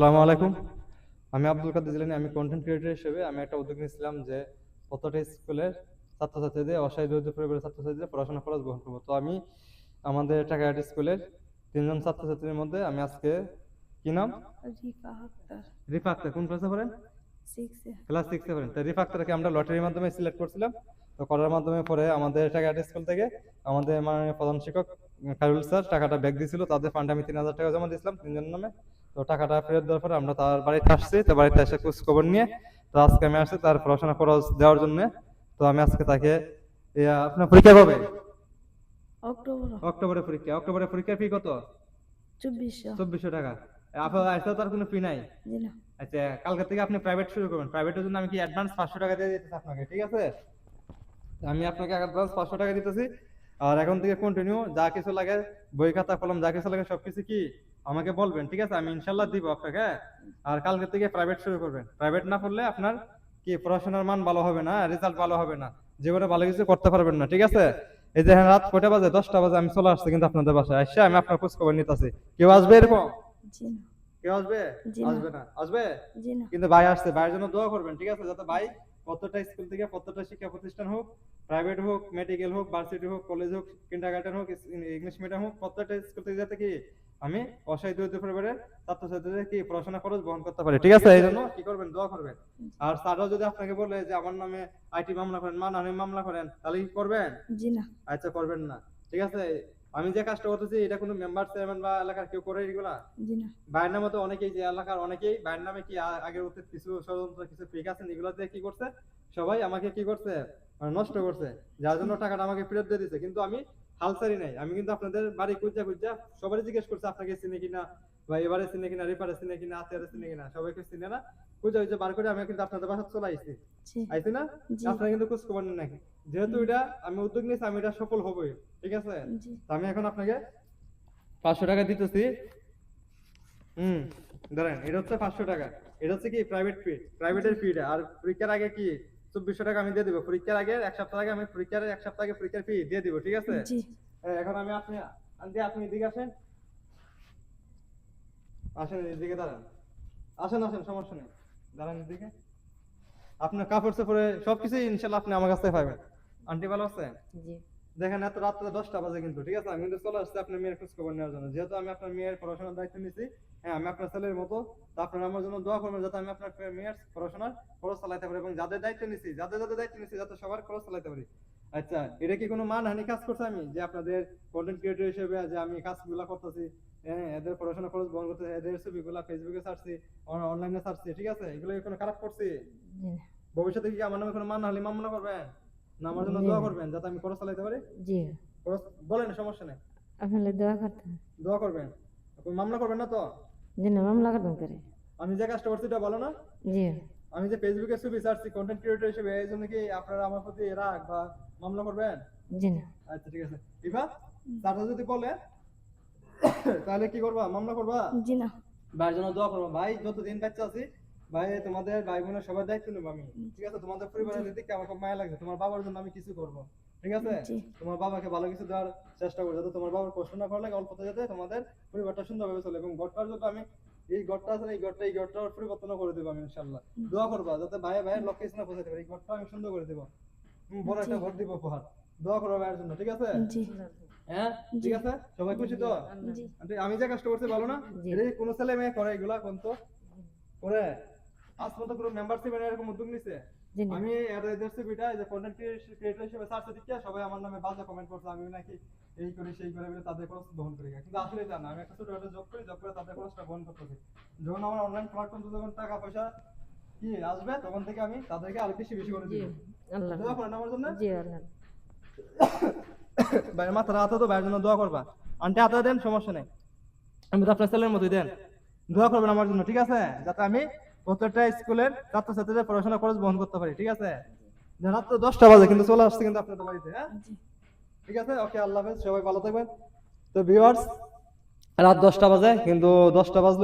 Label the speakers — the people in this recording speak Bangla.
Speaker 1: আসসালামু আলাইকুম। আমি আব্দুল কাদের জিলানি আমি কন্টেন্ট ক্রিয়েটর হিসেবে আমি একটা উদ্যোগ নিয়েছিলাম যে প্রত্যেকটা স্কুলের ছাত্রছাত্রীদের অসহায় দরিদ্র পরিবারের ছাত্রছাত্রীদের পড়াশোনা খরচ বহন করব। তো আমি আমাদের টাকাহাট স্কুলের তিনজন ছাত্রছাত্রীর মধ্যে আমি আজকে কি নাম?
Speaker 2: রিফা আক্তার।
Speaker 1: রিফা আক্তার কোন ক্লাসে পড়েন? ক্লাস সিক্সে পড়েন। তো রিফা আক্তারকে আমরা লটারির মাধ্যমে সিলেক্ট করছিলাম। তো করার মাধ্যমে পরে আমাদের টাকাহাট স্কুল থেকে আমাদের মাননীয় প্রধান শিক্ষক খায়রুল স্যার টাকাটা ব্যাক দিয়েছিল তাদের ফান্ডে আমি তিন হাজার টাকা জমা দিয়েছিলাম তিনজনের নামে। তো টাকাটা ফেরত দেওয়ার পরে আমরা তার বাড়িতে আসছি তো বাড়িতে এসে খোঁজ খবর নিয়ে তো আজকে আমি আসছি তার পড়াশোনা খরচ দেওয়ার জন্য। তো আমি আজকে তাকে আপনার পরীক্ষা কবে?
Speaker 2: অক্টোবর।
Speaker 1: অক্টোবরে পরীক্ষা। অক্টোবরে পরীক্ষার ফি কত?
Speaker 2: চব্বিশশো।
Speaker 1: চব্বিশশো টাকা। আপনার আসতে তার কোনো ফি নাই? আচ্ছা কালকে থেকে আপনি প্রাইভেট শুরু করবেন। প্রাইভেটের জন্য আমি কি অ্যাডভান্স পাঁচশো টাকা দিয়ে দিতেছি আপনাকে ঠিক আছে? আমি আপনাকে অ্যাডভান্স পাঁচশো টাকা দিতেছি। আর এখন থেকে কন্টিনিউ যা কিছু লাগে বই খাতা কলম যা কিছু লাগে সবকিছু কি আমাকে বলবেন ঠিক আছে? আমি ইনশাল্লাহ দিব আপনাকে হ্যাঁ? আর কালকে থেকে প্রাইভেট শুরু করবেন। প্রাইভেট না করলে আপনার কি পড়াশোনার মান ভালো হবে না রেজাল্ট ভালো হবে না জীবনে ভালো কিছু করতে পারবেন না ঠিক আছে? এই যে হ্যাঁ, রাত কয়টা বাজে? দশটা বাজে আমি চলে আসছি কিন্তু আপনাদের বাসায়। আসছে আমি আপনার খোঁজ খবর নিতেছি। কেউ আসবে এরকম? কেউ আসবে? আসবে না। আসবে? কিন্তু ভাই আসছে ভাইয়ের জন্য দোয়া করবেন ঠিক আছে? যাতে ভাই প্রত্যেকটা স্কুল থেকে প্রত্যেকটা শিক্ষা প্রতিষ্ঠান হোক প্রাইভেট হোক মেডিকেল হোক ভার্সিটি হোক কলেজ হোক কিন্ডারগার্টেন হোক ইংলিশ মিডিয়াম হোক প্রত্যেকটা স্কুল থেকে যাতে কি আমি অসহায় দরিদ্র পরিবারের ছাত্রছাত্রীদের কি পড়াশোনা খরচ বহন করতে পারি। ঠিক আছে এই জন্য কি করবেন? দোয়া করবেন। আর স্যারও যদি আপনাকে বলে যে আমার নামে আইটি মামলা করেন মানহানি মামলা করেন তাহলে কি করবেন?
Speaker 2: জি না।
Speaker 1: আচ্ছা করবেন না। ঠিক আছে আমি যে কাজটা করতেছি এটা কোনো মেম্বার চেয়ারম্যান বা এলাকার কেউ করে এগুলা?
Speaker 2: জি না।
Speaker 1: বাইরের নামে তো অনেকেই যে এলাকার অনেকেই বাইরের নামে কি আগে আগের অতীত কিছু ষড়যন্ত্র কিছু ফেক আছে এগুলো দিয়ে কি করছে? সবাই আমাকে কি করছে? মানে নষ্ট করছে। যার জন্য টাকাটা আমাকে ফেরত দিয়ে দিছে। কিন্তু আমি হালসারি নাই। আমি কিন্তু আপনাদের বাড়ি খুঁজা খুঁজা সবারই জিজ্ঞেস করছে আপনাকে চিনি কিনা? বা এবারে চিনে কিনা রিপারে চিনে কিনা আত্মীয়রে চিনে কিনা সবাইকে চিনে না। খুঁজা খুঁজা বার করে আমি কিন্তু আপনাদের বাসা চলে আইছি। আইছি না? আপনারা কিন্তু খোঁজ খবর নেন নাকি যেহেতু এটা আমি উদ্যোগ নিয়েছি আমি এটা সফল হবই ঠিক আছে? তো আমি এখন আপনাকে পাঁচশো টাকা দিতেছি। হুম ধরেন এটা হচ্ছে পাঁচশো টাকা। এটা হচ্ছে কি প্রাইভেট ফি প্রাইভেটের ফিটা আর পরীক্ষার আগে কি চব্বিশশো টাকা আমি দিয়ে দিব। পরীক্ষার আগে এক সপ্তাহ আগে আমি পরীক্ষার এক সপ্তাহ আগে পরীক্ষার ফি দিয়ে দিব ঠিক আছে? এখন আমি আপনি আপনি এদিকে আসেন। আসেন এদিকে দাঁড়ান। আসেন আসেন সমস্যা নেই। দাঁড়ান এদিকে। আপনার কাপড় চোপড়ে সবকিছুই ইনশাল্লাহ আপনি আমার কাছ থেকে পাবেন। আন্টি ভালো আছে দেখেন এত রাত্রে দশটা বাজে কিন্তু ঠিক আছে? আমি কিন্তু চলে আসছি আপনার মেয়ের খোঁজ খবর নেওয়ার জন্য। যেহেতু আমি আপনার মেয়ের পড়াশোনার দায়িত্ব নিয়েছি হ্যাঁ আমি আপনার ছেলের মতো তো আপনারা আমার জন্য দোয়া করবেন যাতে আমি আপনার মেয়ের পড়াশোনার খরচ চালাইতে পারি এবং যাদের দায়িত্ব নিয়েছি যাদের যাদের দায়িত্ব নিয়েছি যাতে সবার খরচ চালাইতে পারি। আচ্ছা এটা কি কোনো মানহানি কাজ করছে আমি? যে আপনাদের কন্টেন্ট ক্রিয়েটর হিসেবে যে আমি কাজগুলো করতেছি হ্যাঁ এদের পড়াশোনা খরচ বহন করতে এদের ছবিগুলা ফেসবুকে ছাড়ছি অনলাইনে ছাড়ছি ঠিক আছে? এগুলো কোনো খারাপ করছি? ভবিষ্যতে কি আমার নামে কোনো মানহানি মামলা করবেন? না আমার জন্য দোয়া করবেন যাতে আমি খরচ চালাইতে পারি?
Speaker 2: জি।
Speaker 1: খরচ বলেন সমস্যা নেই।
Speaker 2: আপনাদের দোয়া করতে
Speaker 1: দোয়া করবেন। আপনি মামলা করবেন না তো?
Speaker 2: জি না মামলা করবেন করে।
Speaker 1: আমি যে কাজটা করছি এটা বলো না?
Speaker 2: জি।
Speaker 1: আমি যে ফেসবুকে ছবি ছাড়ছি কন্টেন্ট ক্রিয়েটর হিসেবে এই জন্য কি আপনারা আমার প্রতি রাগ বা মামলা করবেন?
Speaker 2: জি না।
Speaker 1: আচ্ছা ঠিক আছে। ইভা তারটা যদি বলে তাহলে কি করবা? মামলা করবা?
Speaker 2: জি না।
Speaker 1: ভাইয়ের জন্য দোয়া করব। ভাই যতদিন বাচ্চা আছি ভাই তোমাদের ভাই বোনের সবার দায়িত্ব নেব আমি। ঠিক আছে? তোমাদের পরিবারের দিকে আমার খুব মায়া লাগছে। তোমার বাবার জন্য আমি কিছু করব। ঠিক আছে? তোমার বাবাকে ভালো কিছু দেওয়ার চেষ্টা করব যাতে তোমার বাবার কষ্ট না করা লাগে অল্পতে যাতে তোমাদের পরিবারটা সুন্দরভাবে চলে। এবং ঘরটার জন্য আমি এই ঘরটা আছে এই ঘরটা এই ঘরটার পরিবর্তন করে দেবো আমি ইনশাল্লাহ দোয়া করবা যাতে ভাই ভাইয়ের লক্ষ্যে না পৌঁছাতে পারে। এই ঘরটা আমি সুন্দর করে দেবো। বড় একটা ঘর দিব উপহার। দোয়া করব ভাইয়ের জন্য ঠিক আছে?
Speaker 2: জি।
Speaker 1: হ্যাঁ? ঠিক আছে? সবাই খুশি তো? আমি যে কাজটা করছি ভালো না। এটা কোনো ছেলে মেয়ে করে এগুলা কোন তো? করে আজ পর্যন্ত কোনো মেম্বারশিপ এরকম উদ্যোগ নিছে? আমি এদের ছবিটা যে কন্টেন্ট ক্রিয়েটর হিসেবে সার্চে দিচ্ছি সবাই আমার নামে বাজে কমেন্ট করছে আমি নাকি এই করি সেই করে বলে তাদের খরচ বহন করি। কিন্তু আসলে তা না আমি একটা ছোট একটা জব করি জব করে তাদের খরচটা বহন করতেছি। যখন আমার অনলাইন প্ল্যাটফর্ম যখন টাকা পয়সা কি আসবে তখন থেকে আমি তাদেরকে আরও বেশি বেশি করে দিব।
Speaker 2: আল্লাহ।
Speaker 1: আমার জন্য?
Speaker 2: জি আল্লাহ।
Speaker 1: ভাইয়ের মাথার হাতে তো ভাইয়ের জন্য দোয়া করবা। আন্টি হাতে দেন সমস্যা নেই। আমি তো আপনার ছেলের মতোই দেন। দোয়া করবেন আমার জন্য ঠিক আছে? যাতে আমি প্রত্যেকটা স্কুলের ছাত্রছাত্রীদের পড়াশোনা খরচ বহন করতে পারি ঠিক আছে? যে রাত দশটা বাজে কিন্তু চলে আসছে কিন্তু আপনাদের বাড়িতে হ্যাঁ? ঠিক আছে? ওকে আল্লাহ হাফেজ সবাই ভালো থাকবেন। তো ভিউয়ার্স রাত দশটা বাজে কিন্তু দশটা বাজলে